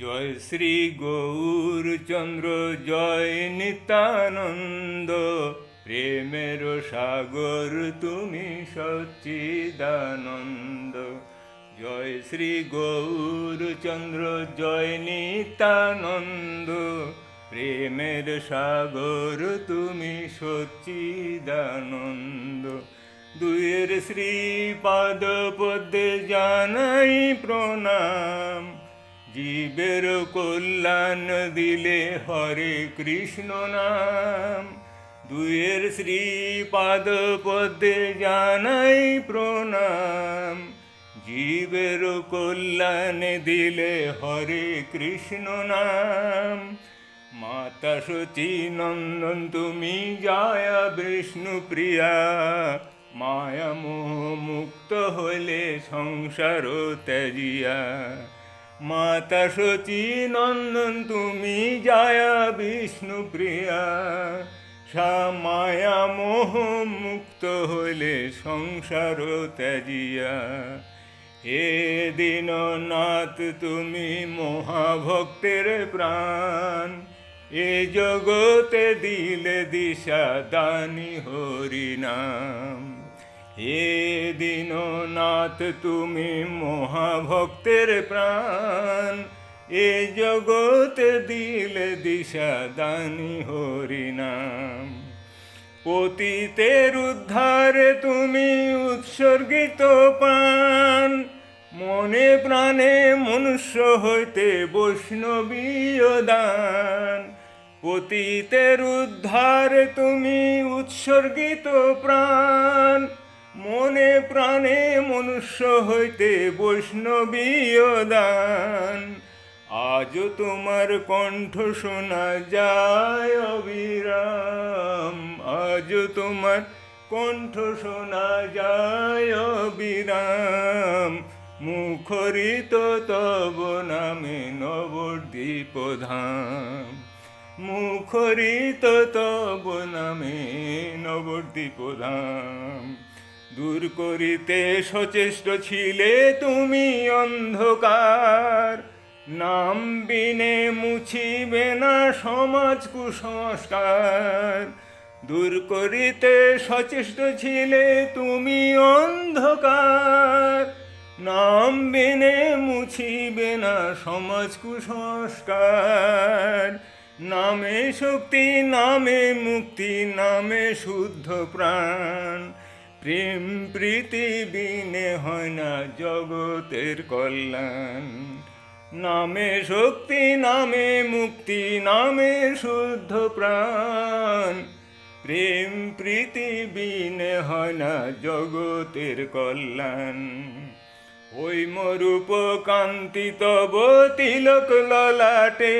জয় শ্রী গৌরচন্দ্র জয় নিত্যানন্দ প্রেমের সাগর, তুমি সচ্চিদানন্দ। জয় শ্রী গৌরচন্দ্র জয় নিত্যানন্দ প্রেমের সাগর, তুমি সচ্চিদানন্দ। দুয়ের শ্রী পাদ জানাই প্রণাম। জীবের কল্যাণ দিলে হরে কৃষ্ণ নাম। দুয়ের শ্রী পাদ জানাই প্রণাম। জীবের কল্যাণ দিলে হরে কৃষ্ণ নাম। মাতা সতী নন্দন, তুমি জয়া বিষ্ণু প্রিয়া। মায়া মোহ মুক্ত হলে সংসার ত্যাজিয়া। মাতা সতী নন্দন, তুমি জায়া বিষ্ণু প্রিয়া। সা মায়া মোহ মুক্ত হলে সংসার ত্যাজিয়া। হে দীননাথ তুমি মহাভক্তের প্রাণ। এ জগতে দিলে দিশা, দানি হরিনাম হে দীননাথ, তুমি মহাভক্তের প্রাণ। এ জগতে দিলে দিশা দানি হরিনাম পতিতের উদ্ধারে তুমি উৎসর্গিত প্রাণ মনে প্রাণে মনুষ্য হইতে বৈষ্ণবীয় দান। পতিতের উদ্ধারে তুমি উৎসর্গিত প্রাণ। মনে প্রাণে মনুষ্য হইতে বৈষ্ণবীয় দান। আজও তোমার কণ্ঠ শোনা যায় অবিরাম। আজও তোমার কণ্ঠ শোনা যায় অবিরাম। মুখরিত তব নামে নবদ্বীপ ধাম। মুখরিত তব নামে নবদ্বীপ ধাম। দূর করিতে সচেষ্ট ছিলে তুমি অন্ধকার। নাম বিনে মুছিবে না সমাজ কুসংস্কার। দূর করিতে সচেষ্ট ছিলে তুমি অন্ধকার। নাম বিনে মুছিবে না সমাজ কুসংস্কার। নামে শক্তি, নামে মুক্তি, নামে শুদ্ধ প্রাণ। প্রেম প্রীতি বিনে হয় না জগতের কল্যাণ। নামে শক্তি, নামে মুক্তি, নামে শুদ্ধ প্রাণ। প্রেম প্রীতি বিনে হয় না জগতের কল্যাণ। ওই মরূপ কান্তি তব তিলক ললাটে।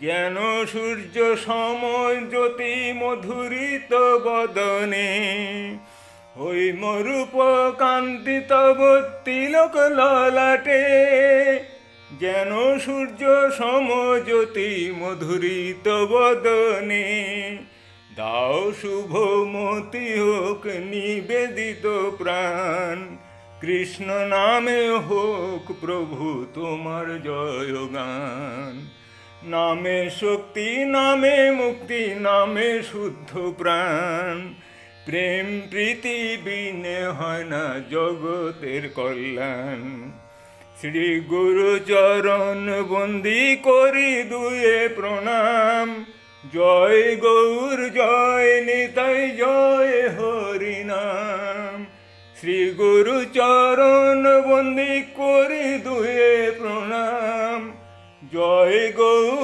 জ্ঞান সূর্য সময় জ্যোতি মধুরিত বদনে। ওই মরূপ কান্তি তব তিলক ললাটে, যেন সূর্য সমজ্যোতি মধুরিত বদনে। দাও শুভ মতি হোক নিবেদিত প্রাণ, কৃষ্ণ নামে হোক প্রভু তোমার জয়গান। নামে শক্তি, নামে মুক্তি, নামে শুদ্ধ প্রাণ প্রেম প্রীতি বিনে হয় না জগতের কল্যাণ। শ্রী গুরু চরণ বন্দি করি দুয়ে প্রণাম। জয় গৌর, জয় নিতাই, জয় হরিনাম শ্রী গুরু চরণ বন্দি করি দুয়ে প্রণাম। জয় গৌর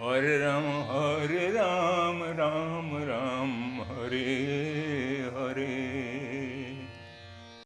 হরে রাম হরে রাম রাম রাম হরে হরে